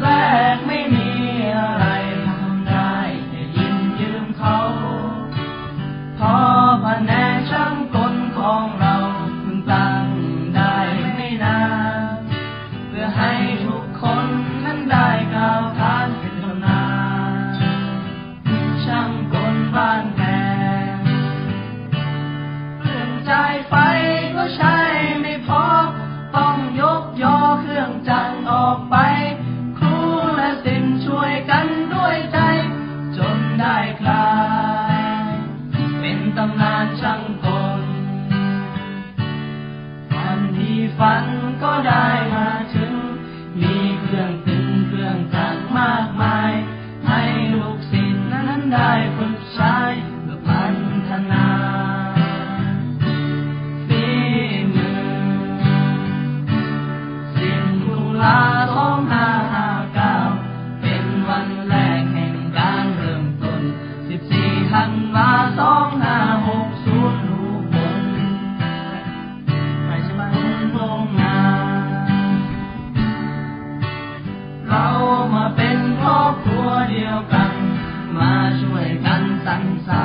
แรกไม่มีอะไรทำได้ยินยืมเขาพอพแนช่างกลของเราตั้งได้ไม่นานเพื่อให้ทุกคนนั้นได้ก้าวผ่านเป็นตนช่างกลบ้านแพงเรื่องใจไฟก็ใช้ไม่พอต้องยกยอเครื่องจันออกไป ฝันก็ได้มาถึง มีเครื่องตึงเครื่องจักรมากมาย ให้ลูกศิษย์นั้นได้ฝึกใช้เพื่อพัฒนาฝีมือสิ่งลูกหลาน มาช่วยกันสรรสร้า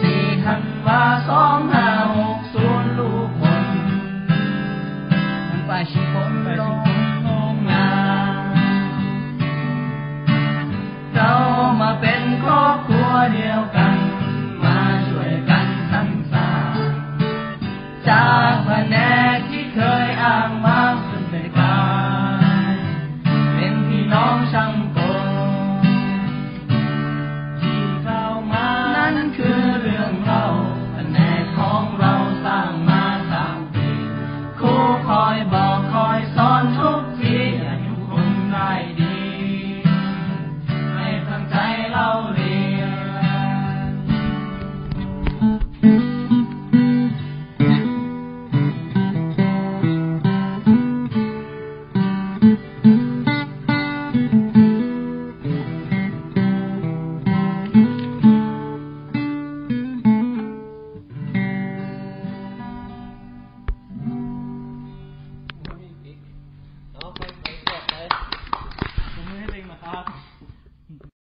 สี่ธันวาสองห้าหกศูนย์ลูกคนทั้ไปชิคนลงลงงาเรามาเป็นครอบครัวเดียว